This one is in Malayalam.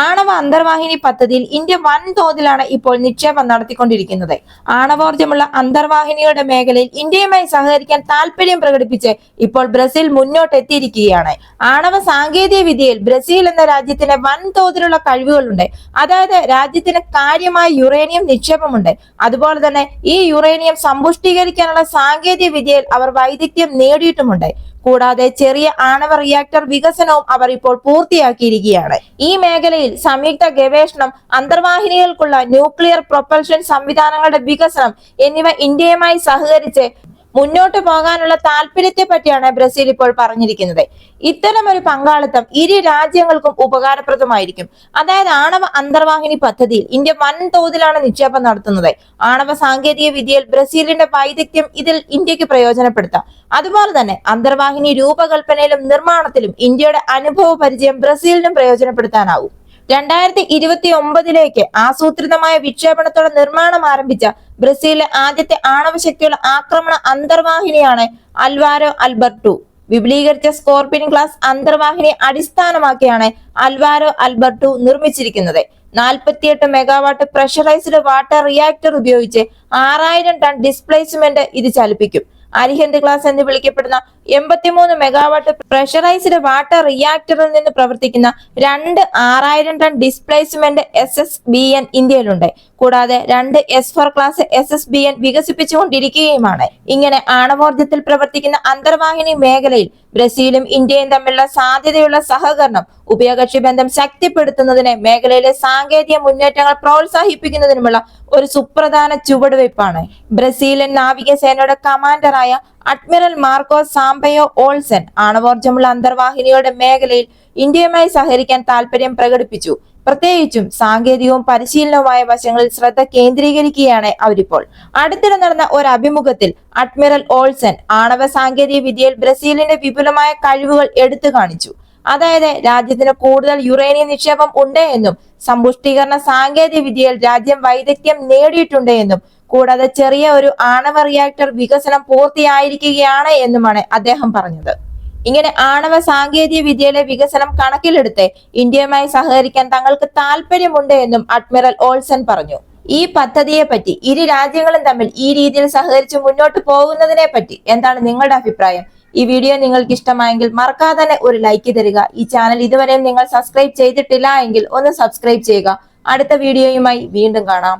ആണവ അന്തർവാഹിനി പദ്ധതിയിൽ ഇന്ത്യ വൻതോതിലാണ് ഇപ്പോൾ നിക്ഷേപം നടത്തിക്കൊണ്ടിരിക്കുന്നത്. ആണവോർജമുള്ള അന്തർവാഹിനിയുടെ മേഖലയിൽ ഇന്ത്യയുമായി സഹകരിക്കാൻ താല്പര്യം പ്രകടിപ്പിച്ച് ഇപ്പോൾ ബ്രസീൽ മുന്നോട്ടെത്തിയിരിക്കുകയാണ്. ആണവ സാങ്കേതിക വിദ്യയിൽ ബ്രസീൽ എന്ന രാജ്യത്തിന് വൻതോതിലുള്ള കഴിവുകളുണ്ട്. അതായത് രാജ്യത്തിന് കാര്യമായ യുറേനിയം നിക്ഷേപമുണ്ട്. അതുപോലെ തന്നെ ഈ യുറേനിയം സമ്പുഷ്ടീകരിക്കാനുള്ള സാങ്കേതിക വിദ്യയിൽ അവർ വൈദഗ്ധ്യം നേടിയിട്ടുമുണ്ട്. കൂടാതെ ചെറിയ ആണവ റിയാക്ടർ വികസനവും അവർ ഇപ്പോൾ പൂർത്തിയാക്കിയിരിക്കുകയാണ്. ഈ മേഖലയിൽ സംയുക്ത ഗവേഷണം അന്തർവാഹിനികൾക്കുള്ള ന്യൂക്ലിയർ പ്രൊപ്പൽഷൻ സംവിധാനങ്ങളുടെ വികസനം എന്നിവ ഇന്ത്യയുമായി സഹകരിച്ച് മുന്നോട്ട് പോകാനുള്ള താല്പര്യത്തെ പറ്റിയാണ് ബ്രസീൽ ഇപ്പോൾ പറഞ്ഞിരിക്കുന്നത്. ഇത്തരം ഒരു പങ്കാളിത്തം ഇരു രാജ്യങ്ങൾക്കും ഉപകാരപ്രദമായിരിക്കും. അതായത് ആണവ അന്തർവാഹിനി പദ്ധതിയിൽ ഇന്ത്യ വൻതോതിലാണ് നിക്ഷേപം നടത്തുന്നത്. ആണവ സാങ്കേതിക വിദ്യയിൽ ബ്രസീലിന്റെ വൈദഗ്ധ്യം ഇതിൽ ഇന്ത്യയ്ക്ക് പ്രയോജനപ്പെടുത്താം. അതുപോലെ തന്നെ അന്തർവാഹിനി രൂപകൽപ്പനയിലും നിർമ്മാണത്തിലും ഇന്ത്യയുടെ അനുഭവ പരിചയം ബ്രസീലിനും പ്രയോജനപ്പെടുത്താനാവും. രണ്ടായിരത്തി ഇരുപത്തി ഒമ്പതിലേക്ക് ആസൂത്രിതമായ വിക്ഷേപണത്തോടെ നിർമ്മാണം ആരംഭിച്ച ബ്രസീലിലെ ആദ്യത്തെ ആണവശക്തിയുള്ള ആക്രമണ അന്തർവാഹിനിയാണ് അൽവാരോ അൽബർട്ടു. വിപുലീകരിച്ച സ്കോർപിയൻ ക്ലാസ് അന്തർവാഹിനി അടിസ്ഥാനമാക്കിയാണ് അൽവാരോ അൽബർട്ടു നിർമ്മിച്ചിരിക്കുന്നത്. നാൽപ്പത്തിയെട്ട് മെഗാവാട്ട് പ്രഷറൈസ്ഡ് വാട്ടർ റിയാക്ടർ ഉപയോഗിച്ച് ആറായിരം ടൺ ഡിസ്പ്ലേസ്മെന്റ് ഇത് ചലിപ്പിക്കും. അരിഹന്ത് ക്ലാസ് എന്ന് വിളിക്കപ്പെടുന്ന എൺപത്തിമൂന്ന് മെഗാവാട്ട് പ്രഷറൈസ്ഡ് വാട്ടർ റിയാക്ടറിൽ നിന്ന് പ്രവർത്തിക്കുന്ന രണ്ട് ആറായിരം ton displacement S S B N ഇന്ത്യയിലുണ്ട്. കൂടാതെ രണ്ട് S four class S S B N വികസിപ്പിച്ചുകൊണ്ടിരിക്കുകയുമാണ്. ഇങ്ങനെ ആണവോർജത്തിൽ പ്രവർത്തിക്കുന്ന അന്തർവാഹിനി മേഖലയിൽ ബ്രസീലും ഇന്ത്യയും തമ്മിലുള്ള സാധ്യതയുള്ള സഹകരണം ഉഭയകക്ഷി ബന്ധം ശക്തിപ്പെടുത്തുന്നതിന് മേഖലയിലെ സാങ്കേതിക മുന്നേറ്റങ്ങൾ പ്രോത്സാഹിപ്പിക്കുന്നതിനുമുള്ള ഒരു സുപ്രധാന ചുവടുവയ്പ്പാണ്. ബ്രസീലിയൻ നാവികസേനയുടെ കമാൻഡറായ അഡ്മിറൽ മാർക്കോ സാംബയോ ഓൾസൻ ആണവോർജമുള്ള അന്തർവാഹിനിയുടെ മേഖലയിൽ ഇന്ത്യയുമായി സഹകരിക്കാൻ താൽപര്യം പ്രകടിപ്പിച്ചു. പ്രത്യേകിച്ചും സാങ്കേതികവും പരിശീലനവുമായ വശങ്ങളിൽ ശ്രദ്ധ കേന്ദ്രീകരിക്കുകയാണ് അവരിപ്പോൾ. അടുത്തിടെ നടന്ന ഒരു അഭിമുഖത്തിൽ അഡ്മിറൽ ഓൾസൻ ആണവ സാങ്കേതിക വിദ്യയിൽ ബ്രസീലിന്റെ വിപുലമായ കഴിവുകൾ എടുത്തു കാണിച്ചു. അതായത് രാജ്യത്തിന് കൂടുതൽ യുറേനിയം നിക്ഷേപം ഉണ്ട് എന്നും സമ്പുഷ്ടീകരണ സാങ്കേതിക വിദ്യയിൽ രാജ്യം വൈദഗ്ധ്യം നേടിയിട്ടുണ്ട് എന്നും കൂടാതെ ചെറിയ ഒരു ആണവ റിയാക്ടർ വികസനം പൂർത്തിയായിരിക്കുകയാണ് എന്നുമാണ് അദ്ദേഹം പറഞ്ഞത്. ഇങ്ങനെ ആണവ സാങ്കേതിക വിദ്യയിലെ വികസനം കണക്കിലെടുത്ത് ഇന്ത്യയുമായി സഹകരിക്കാൻ തങ്ങൾക്ക് താല്പര്യമുണ്ട് എന്നും അഡ്മിറൽ ഓൾസൺ പറഞ്ഞു. ഈ പദ്ധതിയെ പറ്റി ഇരു രാജ്യങ്ങളും തമ്മിൽ ഈ രീതിയിൽ സഹകരിച്ച് മുന്നോട്ട് പോകുന്നതിനെ പറ്റി എന്താണ് നിങ്ങളുടെ അഭിപ്രായം? ഈ വീഡിയോ നിങ്ങൾക്ക് ഇഷ്ടമായെങ്കിൽ മറക്കാതെ തന്നെ ഒരു ലൈക്ക് തരിക. ഈ ചാനൽ ഇതുവരെയും നിങ്ങൾ സബ്സ്ക്രൈബ് ചെയ്തിട്ടില്ല എങ്കിൽ ഒന്ന് സബ്സ്ക്രൈബ് ചെയ്യുക. അടുത്ത വീഡിയോയുമായി വീണ്ടും കാണാം.